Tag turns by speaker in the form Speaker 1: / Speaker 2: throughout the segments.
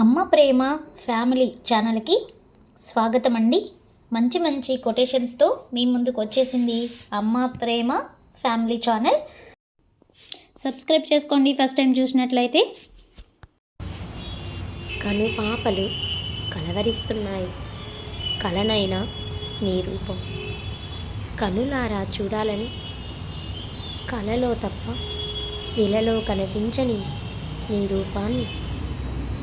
Speaker 1: అమ్మ ప్రేమ ఫ్యామిలీ ఛానల్కి స్వాగతం అండి మంచి మంచి కొటేషన్స్తో మీ ముందుకు వచ్చేసింది Amma Prema family channel. Subscribe చేసుకోండి ఫస్ట్ టైం చూసినట్లయితే.
Speaker 2: కనుపాపలు కలవరిస్తున్నాయి. కలనైనా నీ రూపం. కనులారా చూడాలని. కలలో తప్ప ఇలలో కనిపించని నీ రూపాన్ని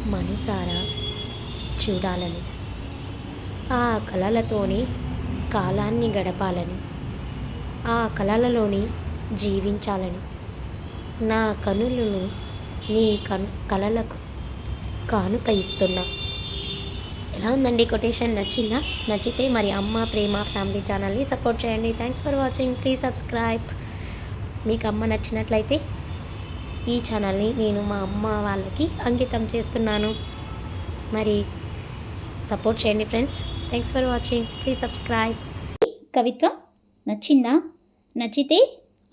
Speaker 2: మనసారా చూడాలని. ఆ కళలతోనే కాలాన్ని గడపాలని. ఆ కళలలోని జీవించాలని. నా కనులను నీ కను కళలకు కానుక ఇస్తున్నా. ఎలా ఉందండి కొటేషన్? నచ్చిందా? నచ్చితే మరి అమ్మ ప్రేమ ఫ్యామిలీ ఛానల్ని సపోర్ట్ చేయండి. Thanks for watching. Please subscribe. మీకు అమ్మ నచ్చినట్లయితే ఈ ఛానల్ని నేను మా అమ్మ వాళ్ళకి అంకితం చేస్తున్నాను. మరి సపోర్ట్ చేయండి friends. Thanks for watching please subscribe
Speaker 1: కవిత్వం నచ్చిందా? నచ్చితే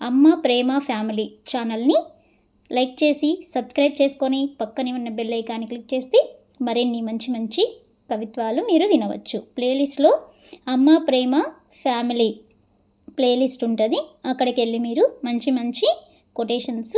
Speaker 1: అమ్మ ప్రేమ ఫ్యామిలీ ఛానల్ని లైక్ చేసి సబ్స్క్రైబ్ చేసుకొని పక్కనే ఉన్న బెల్ ఐకాన్ని క్లిక్ చేస్తే మరిన్ని మంచి మంచి కవిత్వాలు మీరు వినవచ్చు. ప్లేలిస్ట్లో అమ్మ ప్రేమ ఫ్యామిలీ ప్లేలిస్ట్ ఉంటుంది. అక్కడికి వెళ్ళి మీరు మంచి మంచి కొటేషన్స్